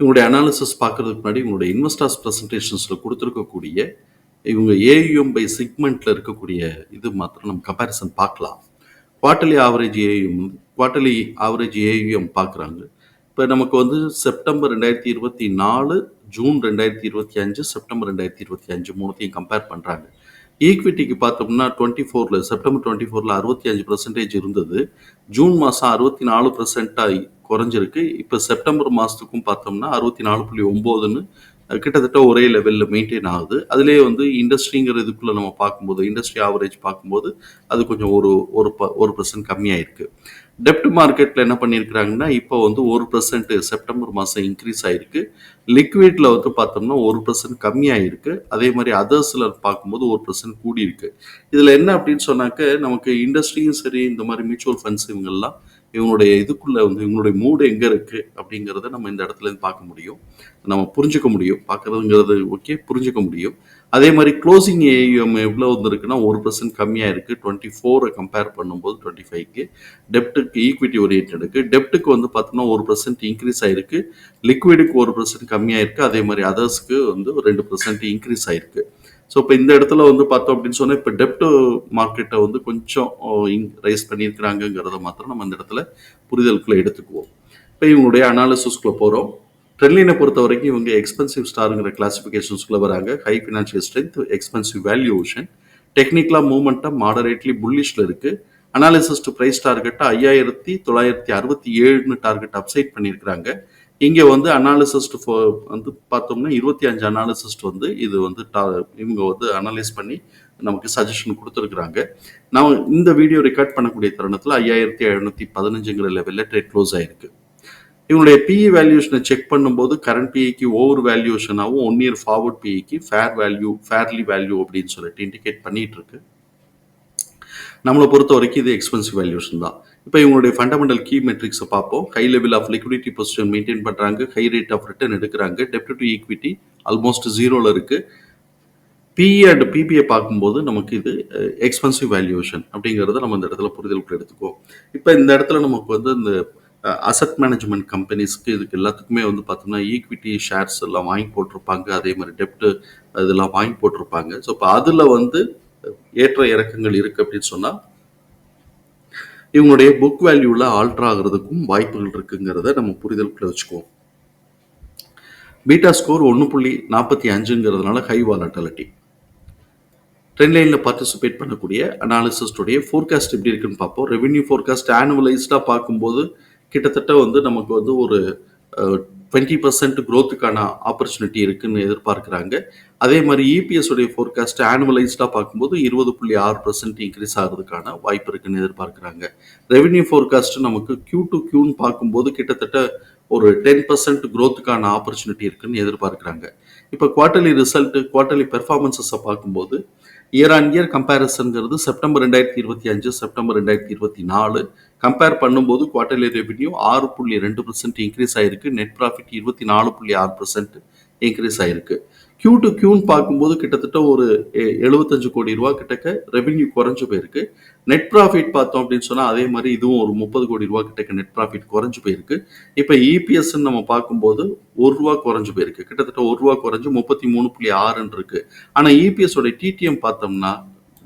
இவங்களுடைய அனாலிசிஸ் பார்க்கறதுக்கு முன்னாடி இவங்களுடைய இன்வெஸ்டர்ஸ் ப்ரெசன்டேஷன்ஸில் கொடுத்துருக்கக்கூடிய இவங்க ஏயுஎம் பை சிக்மெண்ட்டில் இருக்கக்கூடிய இது மாத்திரம் நம்ம கம்பேரிசன் பார்க்கலாம். Quarterly average AUM quarterly average AUM பார்க்குறாங்க. இப்போ நமக்கு வந்து செப்டம்பர் ரெண்டாயிரத்தி இருபத்தி நாலு ஜூன் ரெண்டாயிரத்தி இருபத்தி அஞ்சு செப்டம்பர் ரெண்டாயிரத்தி இருபத்தி அஞ்சு மூணுத்தையும் கம்பேர் பண்ணுறாங்க ஈக்விட்டிக்கு பார்த்தோம்னா டுவெண்ட்டி ஃபோரில் செப்டம்பர் டுவெண்ட்டி ஃபோரில் அறுபத்தி அஞ்சு பர்சன்டேஜ் இருந்தது. ஜூன் மாதம் அறுபத்தி நாலு பர்சன்ட்டாக குறைஞ்சிருக்கு. இப்போ செப்டம்பர் மாதத்துக்கும் பார்த்தோம்னா அறுபத்தி நாலு புள்ளி ஒம்போதுன்னு கிட்டத்தட்ட ஒரே லெவலில் மெயின்டைன் ஆகுது. அதுலேயே வந்து இண்டஸ்ட்ரிங்கிற இதுக்குள்ளே நம்ம பார்க்கும்போது இண்டஸ்ட்ரி ஆவரேஜ் பார்க்கும்போது அது கொஞ்சம் ஒரு ஒரு ப ஒரு பர்சன்ட் கம்மியாக இருக்குது டெப்ட் மார்க்கெட்டில் என்ன பண்ணியிருக்கிறாங்கன்னா இப்போ வந்து ஒரு பர்சன்ட் செப்டம்பர் மாதம் இன்க்ரீஸ் ஆகிருக்கு லிக்விடில் வந்து பார்த்தோம்னா ஒரு பர்சன்ட் கம்மியாயிருக்கு. அதே மாதிரி அதர்ஸில் பார்க்கும்போது ஒரு பர்சன்ட் கூடியிருக்கு. இதில் என்ன அப்படின்னு சொன்னாக்க நமக்கு இண்டஸ்ட்ரியும் சரி இந்த மாதிரி மியூச்சுவல் ஃபண்ட்ஸ் இவங்கெல்லாம் இவங்களுடைய இதுக்குள்ள வந்து இவங்களுடைய மூடு எங்கே இருக்குது அப்படிங்கிறத நம்ம இந்த இடத்துல இருந்து பார்க்க முடியும். நம்ம புரிஞ்சுக்க முடியும். பார்க்குறதுங்கிறது ஓகே புரிஞ்சுக்க முடியும். அதே மாதிரி க்ளோசிங் ஏஎம் எவ்வளோ வந்துருக்குன்னா ஒரு பர்சன்ட் கம்மியாக இருக்குது டுவெண்ட்டி ஃபோரை கம்பேர் பண்ணும்போது டுவெண்ட்டி ஃபைவ்க்கு டெப்ட்டுக்கு ஈக்விட்டி ஓரியன்டுக்கு டெப்ட்டுக்கு வந்து பார்த்தோம்னா ஒரு பர்சன்ட் இன்க்ரீஸ் ஆயிருக்கு. லிக்விடுக்கு ஒரு பர்சன்ட் கம்மியாக இருக்குது அதே மாதிரி அதர்ஸ்க்கு வந்து ரெண்டு பர்சன்ட் இன்க்ரீஸ் ஆயிருக்கு. ஸோ இப்போ இந்த இடத்துல வந்து பார்த்தோம் அப்படின்னு சொன்னால் இப்போ டெப்ட் மார்க்கெட்டை வந்து கொஞ்சம் ரைஸ் பண்ணியிருக்கிறாங்கங்கிறத மாத்திரம் நம்ம இந்த இடத்துல புரிதலுக்குள்ளே எடுத்துக்குவோம். இப்போ இவங்களுடைய அனாலிசிஸ்குள்ளே போகிறோம் ட்ரெண்ட்லைனை பொறுத்த வரைக்கும் இவங்க எக்ஸ்பென்சிவ் ஸ்டாருங்கிற கிளாசிஃபிகேஷன்ஸ்குள்ளே வராங்க. High financial strength expensive valuation டெக்னிக்கலாக மூவ்மெண்ட்டாக மாடரேட்லி புல்லிஷில் இருக்குது அனாலிசிஸ்ட் ப்ரைஸ் டார்கெட்டை ஐயாயிரத்தி தொள்ளாயிரத்தி அறுபத்தி ஏழுன்னு டார்கெட் அப்சைட் பண்ணியிருக்கிறாங்க. இங்கே வந்து அனாலிசிஸ்ட் வந்து பார்த்தோம்னா இருபத்தி அஞ்சு அனாலிசிஸ்ட் வந்து இது வந்து இவங்க வந்து அனலைஸ் பண்ணி நமக்கு சஜஷன் கொடுத்துருக்குறாங்க. நான் இந்த வீடியோ ரெக்கார்ட் பண்ணக்கூடிய தருணத்தில் ஐயாயிரத்தி எழுநூத்தி பதினஞ்சுங்கிற லெவலில் ட்ரேட் க்ளோஸ் ஆயிருக்கு. இவங்களுடைய பிஇ வேல்யூஷனை செக் பண்ணும்போது கரண்ட் பிஇக்கு ஓவர் வேல்யூஷனாகவும் ஒன் இயர் ஃபார்வர்ட் பிஇக்கு ஃபேர் வேல்யூ ஃபேர்லி வேல்யூ அப்படின்னு சொல்லிட்டு இண்டிகேட் பண்ணிட்டு இருக்கு. நம்மளை பொறுத்த வரைக்கும் இது எக்ஸ்பென்சிவ் வேல்யூஷன் தான். இப்போ இவங்களுடைய ஃபண்டமெண்டல் கீ மெட்ரிக்ஸை பார்ப்போம். High level of liquidity position maintain பண்ணுறாங்க ஹை ரேட் ஆஃப் ரிட்டர்ன் எடுக்கிறாங்க. டெப்ட் டு ஈக்விட்டி ஆல்மோஸ்ட் ஜீரோவில் இருக்குது பிஇ அண்ட் பிபிஐ பார்க்கும்போது நமக்கு இது எக்ஸ்பென்சிவ் வேல்யூஷன் அப்படிங்கிறத நம்ம இந்த இடத்துல புரிதலுக்கு எடுத்துக்குவோம். இப்போ இந்த இடத்துல நமக்கு வந்து இந்த அசட் மேனேஜ்மெண்ட் கம்பெனிஸ்க்கு இதுக்கு எல்லாத்துக்குமே வந்து பார்த்தோம்னா ஈக்விட்டி ஷேர்ஸ் எல்லாம் வாங்கி போட்டிருப்பாங்க. அதே மாதிரி டெப்ட் இதெல்லாம் வாங்கி போட்டிருப்பாங்க. ஸோ இப்போ அதில் வந்து ஏற்ற இறக்கங்கள் இருக்குது அப்படின்னு சொன்னால் இவங்களுடைய புக் வேல்யூவில் ஆல்ட்ரு ஆகிறதுக்கும் வாய்ப்புகள் இருக்குங்கிறத நம்ம புரிதலுக்குள்ள வச்சுக்குவோம். பீட்டா ஸ்கோர் ஒன்று புள்ளி நாற்பத்தி அஞ்சுங்கிறதுனால ஹை வாலட்டாலிட்டி ட்ரெண்ட் லைனில் பார்ட்டிசிபேட் பண்ணக்கூடிய அனாலிசிஸ்டுடைய ஃபோர்காஸ்ட் எப்படி இருக்குன்னு பார்ப்போம். ரெவென்யூ ஃபோர்காஸ்ட் ஆனுவலைஸ்டாக பார்க்கும்போது கிட்டத்தட்ட வந்து நமக்கு வந்து ஒரு டுவெண்ட்டி பர்சன்ட் க்ரோத்துக்கான ஆப்பர்ச்சுனிட்டி இருக்குன்னு எதிர்பார்க்குறாங்க. அதே மாதிரி இபிஎஸ் உடைய ஃபோர்காஸ்ட் ஆனுவலைஸ்டாக பார்க்கும்போது இருபது புள்ளி ஆறு பர்சன்ட் இன்க்ரீஸ் ஆகிறதுக்கான வாய்ப்பு இருக்குன்னு எதிர்பார்க்குறாங்க. ரெவென்யூ ஃபோர்காஸ்ட் நமக்கு கியூ டு கியூன்னு பார்க்கும்போது கிட்டத்தட்ட ஒரு டென் பர்சன்ட் க்ரோத்துக்கான ஆப்பர்ச்சுனிட்டி இருக்குன்னு எதிர்பார்க்குறாங்க. இப்போ குவார்ட்டர்லி ரிசல்ட்டு குவார்ட்டர்லி பெர்ஃபார்மன்ஸஸை பார்க்கும்போது இயர் ஆன் இயர் கம்பேரிசன்கிறது செப்டம்பர் ரெண்டாயிரத்தி இருபத்தி அஞ்சு செப்டம்பர் ரெண்டாயிரத்தி இருபத்தி நாலு. கம்பேர் பண்ணும்போது குவார்டர்லி ரெவென்யூ ஆறு புள்ளி ரெண்டு பர்சன்ட் இன்க்ரீஸ் ஆயிருக்கு. நெட் ப்ராஃபிட் இருபத்தி நாலு புள்ளி ஆறு பர்சன்ட் இன்க்ரீஸ் ஆயிருக்கு. கியூ டு கியூன்னு பார்க்கும்போது கிட்டத்தட்ட ஒரு எழுபத்தஞ்சு கோடி ரூபா கிட்டக்க ரெவென்யூ குறைஞ்சு போயிருக்கு. நெட் ப்ராஃபிட் பார்த்தோம் அப்படின்னு சொன்னால் அதே மாதிரி இதுவும் ஒரு முப்பது கோடி ரூபா கிட்டக்க நெட் ப்ராஃபிட் குறைஞ்சு போயிருக்கு. இப்போ இபிஎஸ்ன்னு நம்ம பார்க்கும்போது ஒரு ரூபா குறைஞ்சு போயிருக்கு. கிட்டத்தட்ட ஒரு ரூபா குறைஞ்சு முப்பத்தி மூணு புள்ளி ஆறுன்னு இருக்கு. ஆனால் இபிஎஸோட டிடிஎம் பார்த்தோம்னா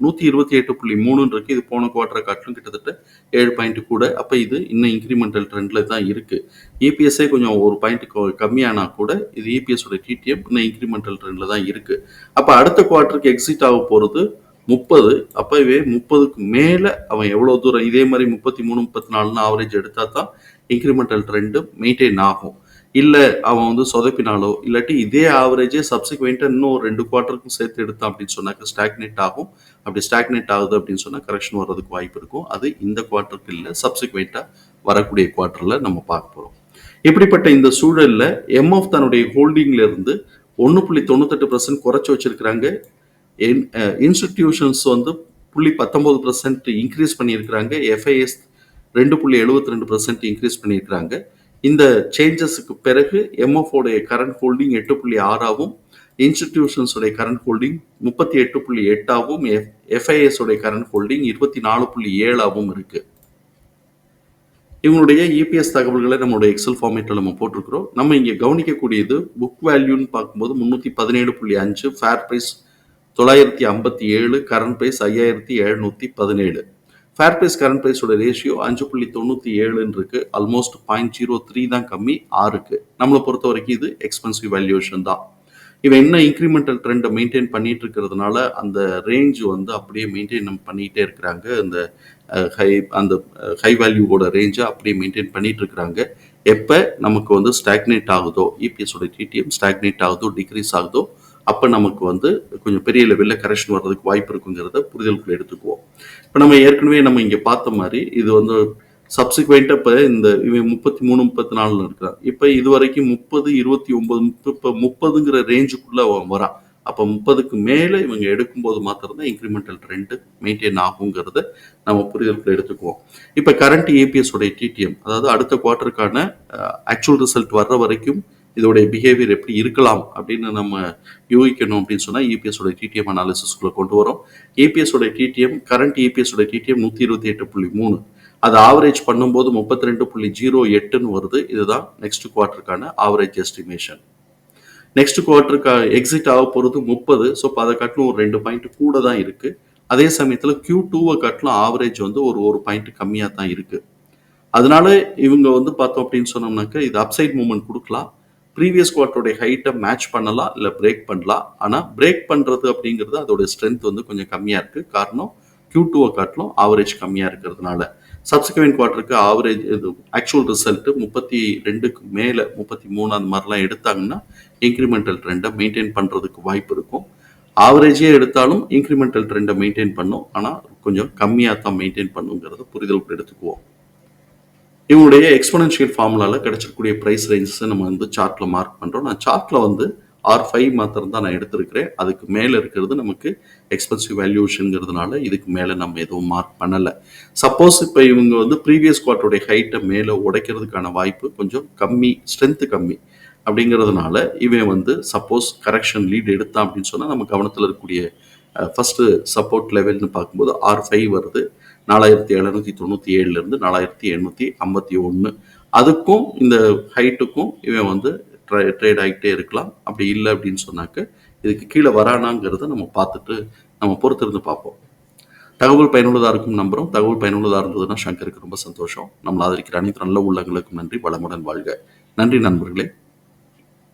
நூற்றி இருபத்தி எட்டு புள்ளி மூணுன்னு இருக்கு இது போன குவார்டரை காட்டிலும் கிட்டத்தட்ட ஏழு பாயிண்ட் கூட. அப்போ இது இன்னும் இன்க்ரிமெண்டல் ட்ரெண்டில் தான் இருக்குது இபிஎஸ்ஸே கொஞ்சம் ஒரு பாயிண்ட் கம்மியானா கூட இது இபிஎஸோட டிடிஎம் இன்னும் இன்க்ரிமெண்டல் ட்ரெண்டில் தான் இருக்குது அப்போ அடுத்த குவார்டருக்கு எக்ஸிட் ஆக போகிறது முப்பது. அப்போவே முப்பதுக்கு மேலே அவன் எவ்வளோ தூரம் இதே மாதிரி முப்பத்தி மூணு முப்பத்தி நாலுன்னு ஆவரேஜ் எடுத்தால் தான் இன்க்ரிமெண்டல் ட்ரெண்டு மெயின்டைன் ஆகும். இல்லை அவன் வந்து சொதப்பினாலோ இல்லாட்டி இதே ஆவரேஜே சப்சிக்வெண்ட்டாக இன்னும் ஒரு ரெண்டு குவார்ட்டருக்கும் சேர்த்து எடுத்தான் அப்படின்னு சொன்னாக்க ஸ்டாக்னேட் ஆகும். அப்படி ஸ்டாக்னேட் ஆகுது அப்படின்னு சொன்னால் கரெக்ஷன் வர்றதுக்கு வாய்ப்பு இருக்கும். அது இந்த குவார்ட்டருக்கு இல்லை சப்சிக்வெண்ட்டாக வரக்கூடிய குவார்ட்டரில் நம்ம பார்க்க போகிறோம் இப்படிப்பட்ட இந்த சூழலில் எம்எஃப் தன்னுடைய ஹோல்டிங்ல இருந்து ஒன்று புள்ளி தொண்ணூத்தெட்டு பர்சன்ட் குறைச்சி வச்சிருக்கிறாங்க. இன்ஸ்டிடியூஷன்ஸ் வந்து புள்ளி பத்தொன்பது பர்சன்ட் இன்க்ரீஸ் பண்ணியிருக்கிறாங்க. எஃப்ஐஎஸ் ரெண்டு புள்ளி எழுபத்தி ரெண்டு பர்சன்ட் இன்க்ரீஸ் பண்ணியிருக்கிறாங்க. இந்த சேஞ்சஸுக்கு பிறகு எம்எஃப் உடைய கரண்ட் ஹோல்டிங் எட்டு புள்ளி ஆறாவும் இன்ஸ்டிடியூஷன்ஸ் உடைய கரண்ட் ஹோல்டிங் முப்பத்தி எட்டு புள்ளி எட்டாவும் எஃப்ஐஎஸ் உடைய கரண்ட் ஹோல்டிங் இருபத்தி நாலு புள்ளி ஏழாவும் இருக்கு. இவங்களுடைய இபிஎஸ் தகவல்களை நம்மளுடைய எக்ஸல் ஃபார்மேட்டில் நம்ம போட்டிருக்கிறோம். நம்ம இங்கே கவனிக்கக்கூடியது புக் வேல்யூன்னு பார்க்கும்போது முந்நூற்றி பதினேழு புள்ளி அஞ்சு ஃபேர் ப்ரைஸ் தொள்ளாயிரத்தி ஐம்பத்தி ஏழு கரண்ட் ப்ரைஸ் ஐயாயிரத்தி எழுநூற்றி பதினேழு. ஃபேர் ப்ரைஸ் கரண்ட் ப்ரைஸோட ரேஷியோ அஞ்சு புள்ளி தொண்ணூற்றி ஏழுன்னு இருக்குது ஆல்மோஸ்ட் பாயிண்ட் ஜீரோ த்ரீ தான் கம்மி ஆறுக்கு நம்மளை பொறுத்த வரைக்கும் இது எக்ஸ்பென்சிவ் வேல்யூஷன் தான். இவன் என்ன இன்க்ரிமெண்டல் ட்ரெண்டை மெயின்டைன் பண்ணிட்டு இருக்கிறதுனால அந்த ரேஞ்ச் வந்து அப்படியே மெயின்டைன் பண்ணிகிட்டே இருக்கிறாங்க. அந்த ஹை அந்த ஹை வேல்யூவோட ரேஞ்சை அப்படியே மெயின்டைன் பண்ணிட்டு இருக்கிறாங்க. எப்போ நமக்கு வந்து ஸ்டாக்னேட் ஆகுதோ இபிஎஸோட டிடிஎம் ஸ்டாக்னேட் ஆகுதோ டிக்ரீஸ் ஆகுதோ அப்போ நமக்கு வந்து கொஞ்சம் பெரிய லெவலில் கரெக்ஷன் வர்றதுக்கு வாய்ப்பு இருக்குங்கிறத புரிதலுக்குள்ள எடுத்துக்குவோம். இப்போ நம்ம ஏற்கனவே நம்ம இங்கே பார்த்த மாதிரி இது வந்து சப்சிக்வெண்ட்டாக இப்போ இந்த இவன் முப்பத்தி மூணு முப்பத்தி நாலுல இருக்கிறான். இப்போ இது வரைக்கும் முப்பது இருபத்தி ஒன்பது இப்போ முப்பதுங்கிற ரேஞ்சுக்குள்ளே அவன் வரான். அப்போ முப்பதுக்கு மேலே இவங்க எடுக்கும்போது மாத்திரம்தான் இன்க்ரிமெண்டல் ட்ரெண்டு மெயின்டைன் ஆகுங்கிறத நம்ம புரிதலுக்குள்ள எடுத்துக்குவோம். இப்போ கரண்ட் ஏபிஎஸ் உடைய டிடிஎம் அதாவது அடுத்த குவார்ட்டருக்கான ஆக்சுவல் ரிசல்ட் வர்ற வரைக்கும் இதோடைய பிஹேவியர் எப்படி இருக்கலாம் அப்படின்னு நம்ம யூகிக்கணும் அப்படின்னு சொன்னால் இபிஎஸோட டிடிஎம் அனாலிசிஸ்குள்ளே கொண்டு வரோம். ஏபிஎஸ் டிடிஎம் கரண்ட் இபிஎஸோட டிடிஎம் நூற்றி இருபத்தி எட்டு புள்ளி மூணு. அது ஆவரேஜ் பண்ணும்போது முப்பத்தி ரெண்டு புள்ளி ஜீரோ எட்டுன்னு வருது. இதுதான் நெக்ஸ்ட் குவார்ட்டருக்கான ஆவரேஜ் எஸ்டிமேஷன் நெக்ஸ்ட் குவார்ட்டருக்கு எக்ஸிட் ஆக போகிறது முப்பது. ஸோ இப்போ அதை காட்டிலும் ஒரு ரெண்டு பாயிண்ட் கூட தான் இருக்குது அதே சமயத்தில் கியூ டூவை காட்டிலும் ஆவரேஜ் வந்து ஒரு ஒரு பாயிண்ட் கம்மியாக தான் இருக்குது அதனால இவங்க வந்து பார்த்தோம் அப்படின்னு சொன்னோம்னாக்க இது அப்சைட் மூமெண்ட் கொடுக்கலாம். ப்ரீவியஸ் குவார்ட்டருடைய ஹைட்டை மேட்ச் பண்ணலாம் இல்லை பிரேக் பண்ணலாம். ஆனால் பிரேக் பண்ணுறது அப்படிங்கிறது அதோட ஸ்ட்ரென்த் வந்து கொஞ்சம் கம்மியாக இருக்குது காரணம் கியூ டூவை காட்டிலும் ஆவரேஜ் கம்மியாக இருக்கிறதுனால. சப்சிக்வெண்ட் குவார்ட்டருக்கு ஆவரேஜ் இது ஆக்சுவல் ரிசல்ட் முப்பத்தி ரெண்டுக்கு மேலே முப்பத்தி மூணு அந்த மாதிரிலாம் எடுத்தாங்கன்னா இன்க்ரிமெண்டல் ட்ரெண்டை மெயின்டைன் பண்ணுறதுக்கு வாய்ப்பு இருக்கும். ஆவரேஜே எடுத்தாலும் இன்க்ரிமெண்டல் ட்ரெண்டை மெயின்டைன் பண்ணும். ஆனால் கொஞ்சம் கம்மியாக தான் மெயின்டைன் பண்ணுங்கிறத புரிதலுக்கு எடுத்துக்குவோம். இவனுடைய எக்ஸ்பனன்ஷியல் ஃபார்முலாவில் கிடைச்சிருக்கக்கூடிய ப்ரைஸ் ரேஞ்சஸை நம்ம வந்து சார்ட்டில் மார்க் பண்ணுறோம் நான் சார்ட்டில் வந்து ஆர் ஃபைவ் மாத்திரம் தான் நான் எடுத்திருக்கிறேன். அதுக்கு மேலே இருக்கிறது நமக்கு எக்ஸ்பென்சிவ் வேல்யூஷனுங்கிறதுனால இதுக்கு மேலே நம்ம எதுவும் மார்க் பண்ணலை. சப்போஸ் இப்போ இவங்க வந்து ப்ரீவியஸ் குவார்ட்டருடைய ஹைட்டை மேலே உடைக்கிறதுக்கான வாய்ப்பு கொஞ்சம் கம்மி ஸ்ட்ரென்த்து கம்மி அப்படிங்கிறதுனால இவன் வந்து சப்போஸ் கரெக்ஷன் லீட் எடுத்தான் அப்படின்னு சொன்னால் நம்ம கவனத்தில் இருக்கக்கூடிய ஃபஸ்ட்டு சப்போர்ட் லெவல்னு பார்க்கும்போது ஆர் ஃபைவ் வருது. நாலாயிரத்தி எழுநூத்தி தொண்ணூற்றி ஏழுலேருந்து நாலாயிரத்தி எண்ணூற்றி ஐம்பத்தி ஒன்று. அதுக்கும் இந்த ஹைட்டுக்கும் இவன் வந்து ட்ரேட் ஆகிட்டே இருக்கலாம். அப்படி இல்லை அப்படின்னு சொன்னாக்க இதுக்கு கீழே வரானாங்கிறத நம்ம பார்த்துட்டு நம்ம பொறுத்திருந்து பார்ப்போம். தகவல் பயனுள்ளதாக இருக்கும் நம்புகிறோம் தகவல் பயனுள்ளதாக இருந்ததுன்னா சங்கருக்கு ரொம்ப சந்தோஷம். நம்மளை ஆதரிக்கிற அனைத்து நல்ல உள்ளங்களுக்கும் நன்றி. வளமுடன் வாழ்க. நன்றி நண்பர்களே.